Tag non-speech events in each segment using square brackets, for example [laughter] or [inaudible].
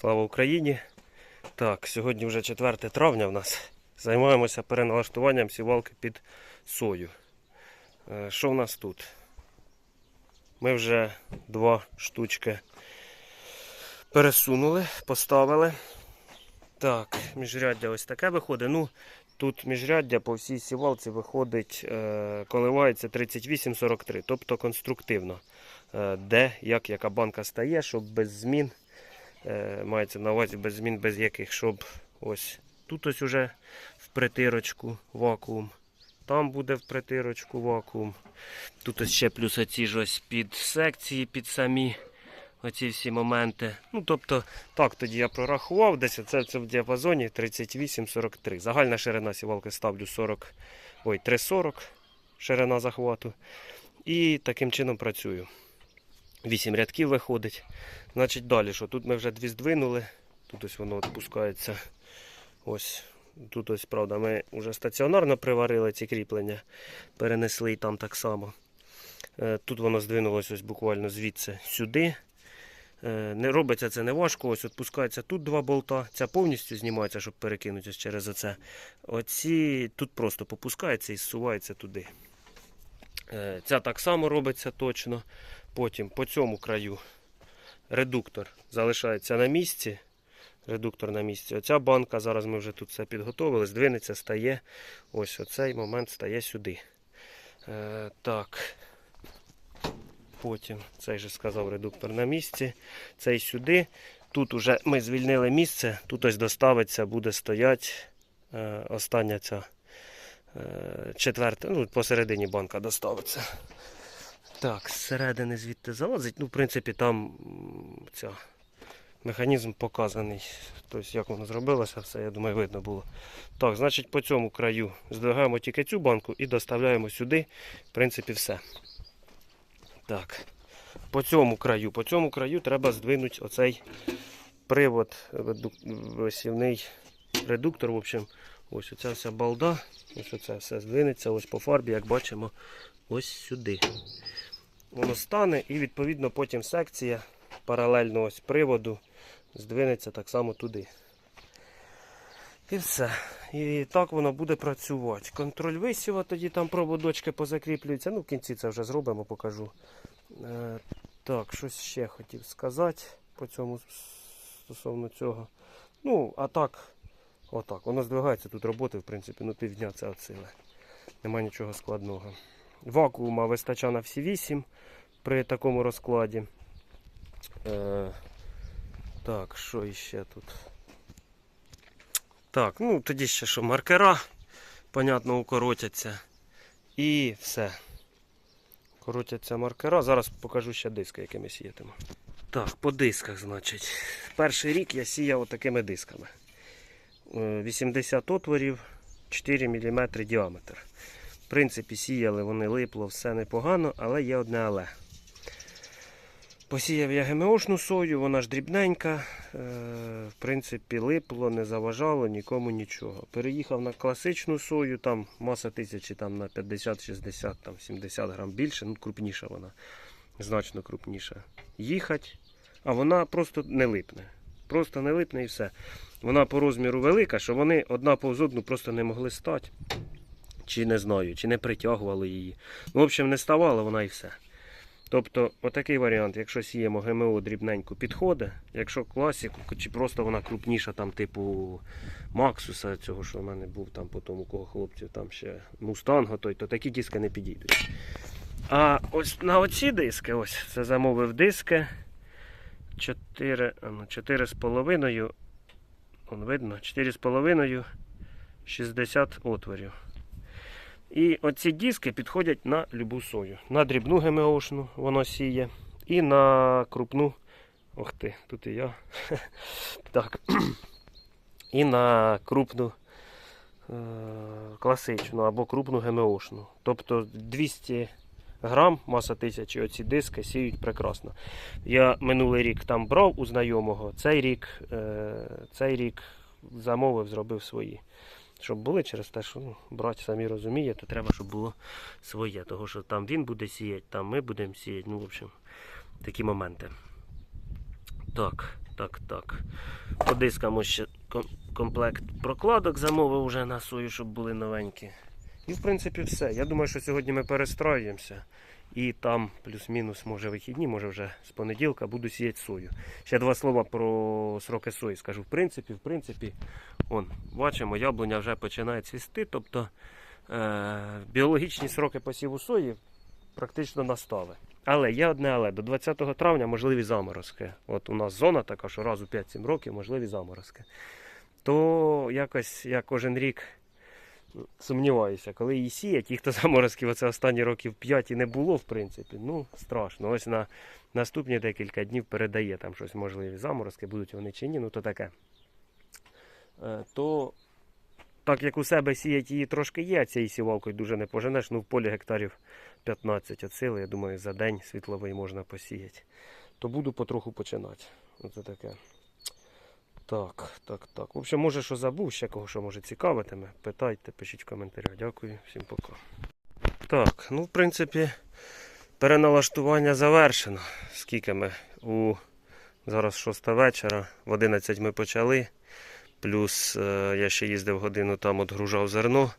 Слава Україні! Так, сьогодні вже 4 травня в нас. Займаємося переналаштуванням сівалки під сою. Е, Що в нас тут? Ми вже два штучки пересунули, поставили. Так, міжряддя ось таке виходить. Ну, тут міжряддя по всій сівалці виходить, е, коливається 38-43, тобто конструктивно. Е, де, як, яка банка стає, щоб без змін мається на увазі без змін, без яких, щоб ось тут ось уже в притирочку вакуум. Там буде в притирочку вакуум. Тут ось ще плюс оці ж ось під секції, під самі оці всі моменти. Ну, тобто, так тоді я прорахував, десь це, це в діапазоні 38-43. Загальна ширина сівалки ставлю 40, ой, 3,40 ширина захвату. І таким чином працюю. 8 рядків виходить. Значить, далі що? Тут ми вже дві здвинули. Тут ось воно відпускається. Ось. Тут ось, правда, ми вже стаціонарно приварили ці кріплення, перенесли і там так само. Е, Тут воно здвинулося ось буквально звідси сюди. Е, Не робиться це не важко. Ось відпускається тут два болта. Ця повністю знімається, щоб перекинутися через оце. Оці тут просто попускається і зсувається туди. Е, Ця так само робиться точно. Потім по цьому краю редуктор залишається на місці. Редуктор на місці. Оця банка, зараз ми вже тут все підготовили, здвинеться, стає. Ось оцей момент стає сюди. Е, так. Потім цей же сказав редуктор на місці. Цей сюди. Тут уже ми звільнили місце. Тут ось доставиться, буде стояти е, остання ця е, четверта, ну, посередині банка доставиться. Так, зсередини звідти залазить. Ну, в принципі, там ця, механізм показаний. Тобто, як воно зробилося, все, я думаю, видно було. Так, значить, по цьому краю здвигаємо тільки цю банку і доставляємо сюди. В принципі, все. Так. По цьому краю, по цьому краю треба здвинути оцей привод, висівний редуктор. В общем, ось оця вся балда. Ось оце все здвинеться ось по фарбі, як бачимо, ось сюди воно стане і відповідно потім секція паралельно ось приводу здвинеться так само туди. І все. І так воно буде працювати. Контроль висіва, тоді там проводочки позакріплюються. Ну, в кінці це вже зробимо, покажу. Е, так, щось ще хотів сказати по цьому стосовно цього. Ну, а так, отак. Воно здвигається тут роботи, в принципі, ну півдня це от сили. Нема нічого складного. Вакуума вистачає на всі 8 при такому розкладі. Е, так, що іще тут? Так, ну тоді ще що маркера, понятно, укоротяться. І все. Коротяться маркера. Зараз покажу ще диски, якими сіятиму. Так, по дисках, значить. Перший рік я сіяв такими дисками. Е, 80 отворів, 4 мм діаметр. Принципі, сіяли вони липло, все непогано, але є одне але. Посіяв я ГМОшну сою, вона ж дрібненька. Е, в принципі, липло, не заважало нікому нічого. Переїхав на класичну сою, там маса тисячі там, на 50-60, там 70 грам більше, ну крупніша вона, значно крупніша. Їхать, а вона просто не липне. Просто не липне і все. Вона по розміру велика, що вони одна повз одну просто не могли стати. Чи не знаю, чи не притягували її. Ну, в общем, не ставала вона і все. Тобто, отакий варіант, якщо сіємо ГМО дрібненько підходить, якщо класику, чи просто вона крупніша, там, типу Максуса, цього, що в мене був там потім у кого хлопців, там ще Мустанго, той, то такі диски не підійдуть. А ось на оці диски, ось це замовив диски 4, ну, 4,5, он видно, 4,5, 60 отворів. І оці диски підходять на любу сою. На дрібну ГМОшну воно сіє. І на крупну. Ох ти, тут і я. [laughs] так. [clears throat] І на крупну е- класичну або крупну ГМОшну. Тобто 200 грам, маса тисячі, оці диски сіють прекрасно. Я минулий рік там брав у знайомого, цей рік, е- цей рік замовив, зробив свої щоб були через те, що ну, брат самі розуміє, то треба, щоб було своє. Того, що там він буде сіяти, там ми будемо сіяти. Ну, в общем, такі моменти. Так, так, так. По дискам ще комплект прокладок замовив уже на сою, щоб були новенькі. І в принципі все. Я думаю, що сьогодні ми перестроюємося. І там плюс-мінус, може вихідні, може вже з понеділка буду сіяти сою. Ще два слова про сроки сої скажу. В принципі, в принципі, он, бачимо, яблуня вже починає цвісти. Тобто е- біологічні сроки посіву сої практично настали. Але є одне але. До 20 травня можливі заморозки. От у нас зона така, що раз у 5-7 років можливі заморозки. То якось я кожен рік сумніваюся, коли її сіять, ті, хто заморозків оце останні років 5 і не було, в принципі, ну страшно. Ось на наступні декілька днів передає там щось можливі заморозки, будуть вони чи ні, ну то таке. Е, То так як у себе сіять її трошки є, а цією сівалкою дуже не поженеш, ну в полі гектарів 15 от сили, я думаю, за день світловий можна посіяти. То буду потроху починати. Оце таке. Так, так, так. В общем, може, що забув, ще кого що може цікавитиме. Питайте, пишіть в коментарях. Дякую, всім пока. Так, ну, в принципі, переналаштування завершено. Скільки ми у зараз 6 вечора, в 11 ми почали. Плюс е, я ще їздив годину там, отгружав зерно.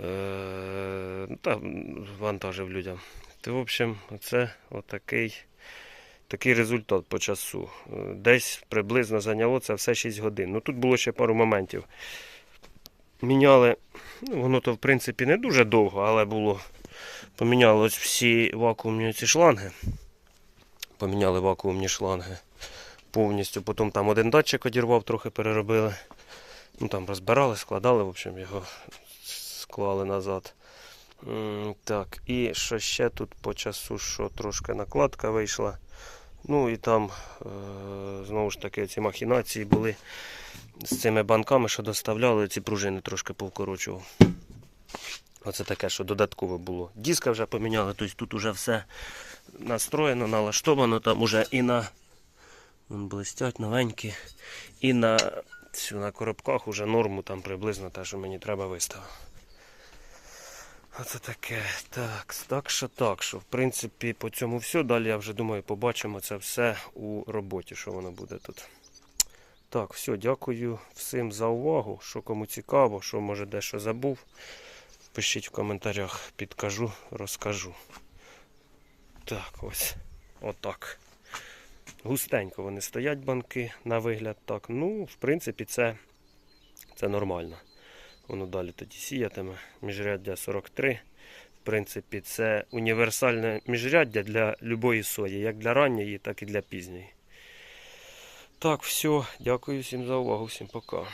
Е, та вантажив людям. То, в общем, це отакий такий результат по часу. Е, Десь приблизно зайняло це все 6 годин. Ну тут було ще пару моментів. Міняли, ну воно то в принципі не дуже довго, але було. Поміняли ось всі вакуумні ці шланги. Поміняли вакуумні шланги повністю. Потім там один датчик одірвав, трохи переробили. Ну там розбирали, складали, в общем, його склали назад. Так, і що ще тут по часу, що трошки накладка вийшла. Ну і там е, знову ж таки ці махінації були з цими банками, що доставляли, ці пружини трошки повкорочував. Оце таке, що додаткове було. Диска вже поміняли, тобто тут вже все настроєно, налаштовано, там уже і на вон блистять новенькі, і на, на коробках уже норму там приблизно те, що мені треба виставив. Оце таке. Так, так що так, що в принципі по цьому все. Далі я вже думаю, побачимо це все у роботі, що воно буде тут. Так, все, дякую всім за увагу. Що кому цікаво, що може дещо забув. Пишіть в коментарях, підкажу, розкажу. Так, ось. Отак. Густенько вони стоять банки на вигляд. Так, ну, в принципі, це, це нормально. Воно далі тоді сіятиме. Міжряддя 43. В принципі, це універсальне міжряддя для любої сої, як для ранньої, так і для пізньої. Так, все. Дякую всім за увагу, всім пока.